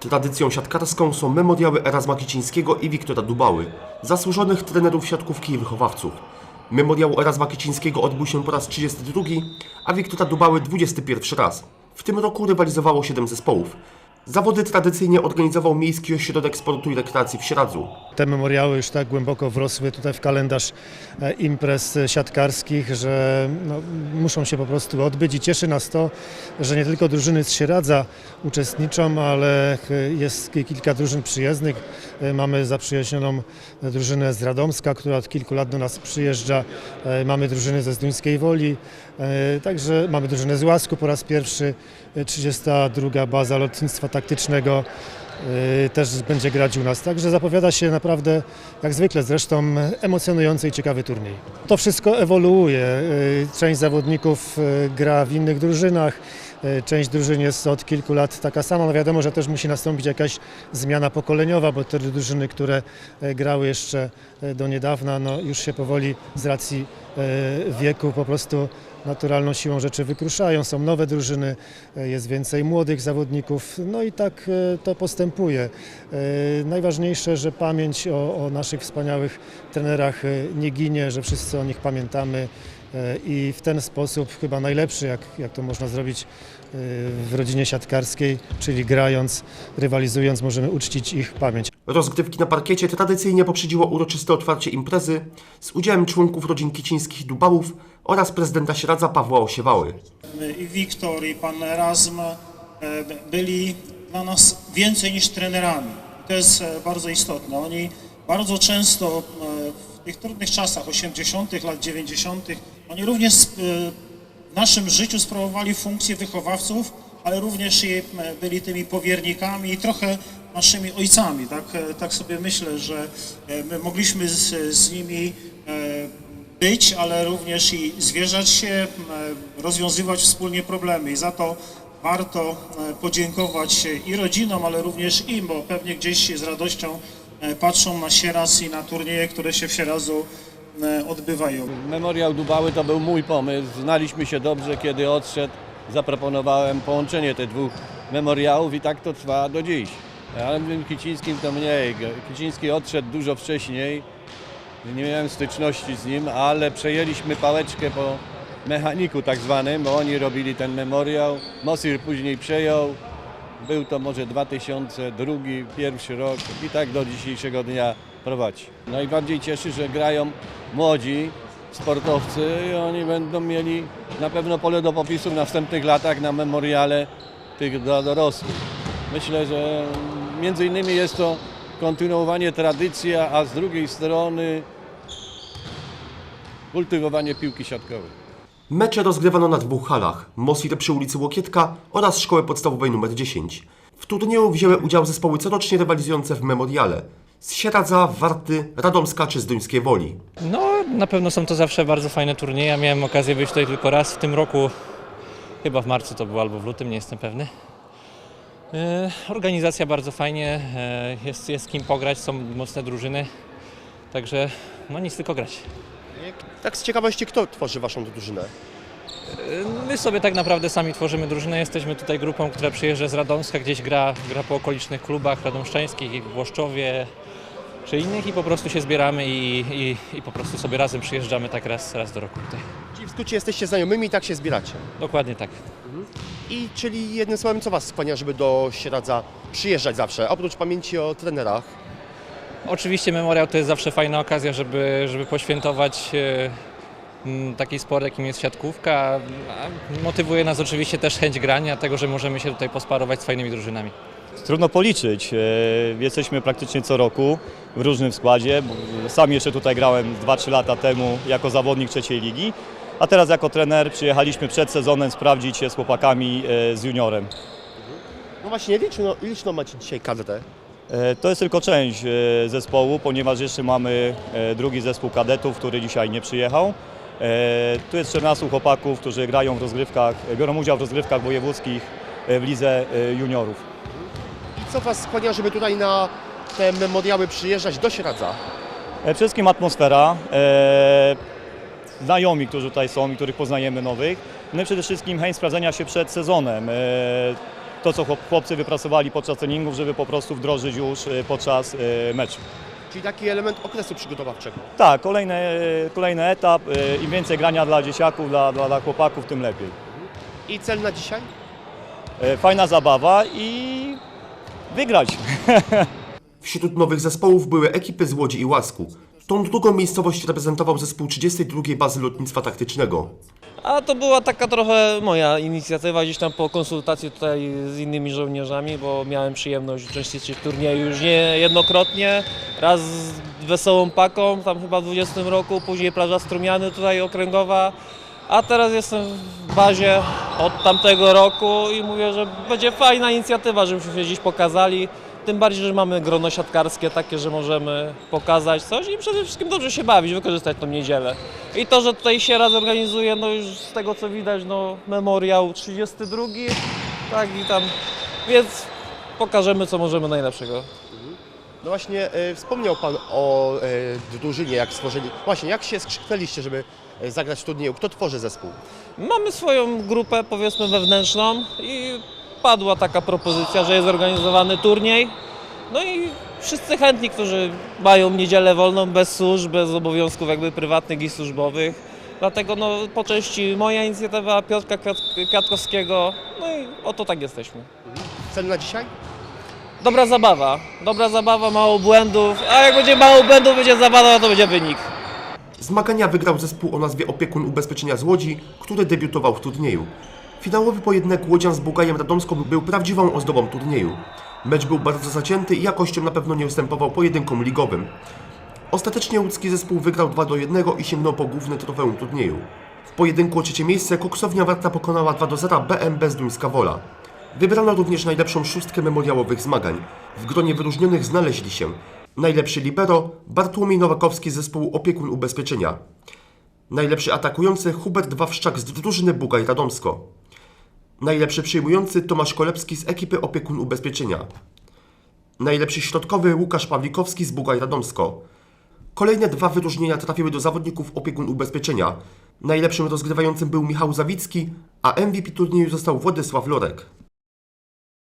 Tradycją siatkarską są memoriały Erasma Kicińskiego i Wiktora Dubały, zasłużonych trenerów siatkówki i wychowawców. Memoriał Erasma Kicińskiego odbył się po raz 32, a Wiktora Dubały 21 raz. W tym roku rywalizowało 7 zespołów. Zawody tradycyjnie organizował Miejski Ośrodek Sportu i Rekreacji w Sieradzu. Te memoriały już tak głęboko wrosły tutaj w kalendarz e, imprez siatkarskich, że no, muszą się po prostu odbyć i cieszy nas to, że nie tylko drużyny z Sieradza uczestniczą, ale e, jest kilka drużyn przyjezdnych. E, Mamy zaprzyjaźnioną drużynę z Radomska, która od kilku lat do nas przyjeżdża. E, Mamy drużyny ze Zduńskiej Woli, e, także mamy drużynę z Łasku po raz pierwszy. E, 32. baza lotnictwa taktycznego też będzie grać u nas. Także zapowiada się naprawdę, jak zwykle zresztą, emocjonujący i ciekawy turniej. To wszystko ewoluuje. Y, Część zawodników y, gra w innych drużynach, y, część drużyn jest od kilku lat taka sama. No wiadomo, że też musi nastąpić jakaś zmiana pokoleniowa, bo te drużyny, które y, grały jeszcze y, do niedawna, no już się powoli z racji y, wieku po prostu naturalną siłą rzeczy wykruszają. Są nowe drużyny, e, jest więcej młodych zawodników, no i tak e, to postępuje. E, Najważniejsze, że pamięć o, o naszych wspaniałych trenerach nie ginie, że wszyscy o nich pamiętamy i w ten sposób chyba najlepszy, jak, jak to można zrobić w rodzinie siatkarskiej, czyli grając, rywalizując, możemy uczcić ich pamięć. Rozgrywki na parkiecie tradycyjnie poprzedziło uroczyste otwarcie imprezy z udziałem członków rodzin Kicińskich Dubałów oraz prezydenta Sieradza Pawła Osiewały. i Wiktor, i pan Erasm e, byli dla nas więcej niż trenerami. To jest e, bardzo istotne. Oni bardzo często e, w tych trudnych czasach 80., lat 90., oni również w naszym życiu sprawowali funkcje wychowawców, ale również byli tymi powiernikami i trochę naszymi ojcami. Tak, e, tak sobie myślę, że e, my mogliśmy z, z nimi e, być, ale również i zwierzać się, rozwiązywać wspólnie problemy i za to warto podziękować i rodzinom, ale również im, bo pewnie gdzieś z radością patrzą na Sieraz i na turnieje, które się w Sierazu odbywają. Memoriał Dubały to był mój pomysł. Znaliśmy się dobrze, kiedy odszedł. Zaproponowałem połączenie tych dwóch memoriałów i tak to trwa do dziś. Ale w Kicińskim to mniej. Kiciński odszedł dużo wcześniej. Nie miałem styczności z nim, ale przejęliśmy pałeczkę po mechaniku tak zwanym, bo oni robili ten memoriał. Mosir później przejął. Był to może 2002, pierwszy rok i tak do dzisiejszego dnia prowadzi. Najbardziej cieszy, że grają młodzi sportowcy i oni będą mieli na pewno pole do popisu w następnych latach na memoriale tych dla dorosłych. Myślę, że między innymi jest to kontynuowanie tradycji, a z drugiej strony kultywowanie piłki siatkowej. Mecze rozgrywano na dwóch halach, Mosir przy ulicy Łokietka oraz Szkoły Podstawowej nr 10. W turnieju wzięły udział zespoły corocznie rywalizujące w memoriale z Sieradza, Warty, Radomska czy z Duńskiej Woli. No, na pewno są to zawsze bardzo fajne turnieje. Ja miałem okazję być tutaj tylko raz w tym roku. Chyba w marcu to było albo w lutym, nie jestem pewny. E, Organizacja bardzo fajnie, e, jest, jest kim pograć, są mocne drużyny. Także no nic, tylko grać. Tak z ciekawości, kto tworzy waszą drużynę? E, My sobie tak naprawdę sami tworzymy drużynę. Jesteśmy tutaj grupą, która przyjeżdża z Radomska, gdzieś gra, gra po okolicznych klubach radomszczańskich, w Włoszczowie czy innych i po prostu się zbieramy i, i, i po prostu sobie razem przyjeżdżamy tak raz, raz do roku tutaj. Czyli w skrócie jesteście znajomymi i tak się zbieracie. Dokładnie tak. I czyli jednym słowem, co was skłania, żeby do Sieradza przyjeżdżać zawsze? Oprócz pamięci o trenerach. Oczywiście memoriał to jest zawsze fajna okazja, żeby, żeby poświętować e, m, taki sport, jakim jest siatkówka. A Motywuje nas oczywiście też chęć grania, tego, że możemy się tutaj posparować z fajnymi drużynami. Trudno policzyć. E, Jesteśmy praktycznie co roku w różnym składzie. Sam jeszcze tutaj grałem 2-3 lata temu jako zawodnik trzeciej ligi, a teraz jako trener przyjechaliśmy przed sezonem sprawdzić się z chłopakami e, z juniorem. No właśnie, liczno, liczno macie dzisiaj kadrę. E, To jest tylko część e, zespołu, ponieważ jeszcze mamy drugi zespół kadetów, który dzisiaj nie przyjechał. Tu jest 14 chłopaków, którzy grają w rozgrywkach, biorą udział w rozgrywkach wojewódzkich w lidze juniorów. I co was skłania, żeby tutaj na te memoriały przyjeżdżać do Sieradza? E, Przede wszystkim atmosfera, znajomi, którzy tutaj są i których poznajemy nowych. No i przede wszystkim chęć sprawdzenia się przed sezonem. E, to, co chłop- chłopcy wypracowali podczas treningów, żeby po prostu wdrożyć już e, podczas e, meczu. Czyli taki element okresu przygotowawczego. Tak, kolejny, kolejny etap. Im więcej grania dla dzieciaków, dla, dla, dla chłopaków, tym lepiej. I cel na dzisiaj? Fajna zabawa i wygrać. Wśród nowych zespołów były ekipy z Łodzi i Łasku. Tą drugą miejscowość reprezentował zespół 32 Bazy Lotnictwa Taktycznego. A to była taka trochę moja inicjatywa, gdzieś tam po konsultacji tutaj z innymi żołnierzami, bo miałem przyjemność uczestniczyć w turnieju już niejednokrotnie. Raz z Wesołą Paką, tam chyba w 20 roku, później plaża Strumiany tutaj okręgowa. A teraz jestem w bazie od tamtego roku i mówię, że będzie fajna inicjatywa, żebyśmy się gdzieś pokazali. Tym bardziej, że mamy grono siatkarskie takie, że możemy pokazać coś i przede wszystkim dobrze się bawić, wykorzystać tą niedzielę. I to, że tutaj się raz organizuje, no już z tego co widać, no memoriał 32, tak i tam, więc pokażemy co możemy najlepszego. No właśnie, e, wspomniał Pan o e, drużynie, jak stworzyli. Właśnie, jak się skrzyknęliście, żeby e, zagrać w turnieju? Kto tworzy zespół? Mamy swoją grupę, powiedzmy wewnętrzną i padła taka propozycja, że jest organizowany turniej. No i wszyscy chętni, którzy mają niedzielę wolną, bez służb, bez obowiązków jakby prywatnych i służbowych. Dlatego no, po części moja inicjatywa, Piotrka Kwiat- Kwiatkowskiego, no i oto tak jesteśmy. Cel na dzisiaj? Dobra zabawa, dobra zabawa, mało błędów, a jak będzie mało błędów, będzie zabawa, to będzie wynik. Zmagania wygrał zespół o nazwie Opiekun Ubezpieczenia z Łodzi, który debiutował w turnieju. Finałowy pojedynek Łodzian z Bugajem Radomską był prawdziwą ozdobą turnieju. Mecz był bardzo zacięty i jakością na pewno nie ustępował pojedynkom ligowym. Ostatecznie łódzki zespół wygrał 2 do 1 i sięgnął po główne trofeum turnieju. W pojedynku o trzecie miejsce koksownia Warta pokonała 2 do 0 BM Bezduńska Wola. Wybrano również najlepszą szóstkę memoriałowych zmagań. W gronie wyróżnionych znaleźli się najlepszy libero Bartłomiej Nowakowski z zespołu Opiekun Ubezpieczenia, najlepszy atakujący Hubert Wawszczak z drużyny Bugaj Radomsko, najlepszy przyjmujący Tomasz Kolebski z ekipy Opiekun Ubezpieczenia, najlepszy środkowy Łukasz Pawlikowski z Bugaj Radomsko. Kolejne dwa wyróżnienia trafiły do zawodników Opiekun Ubezpieczenia. Najlepszym rozgrywającym był Michał Zawicki, a MVP turnieju został Władysław Lorek.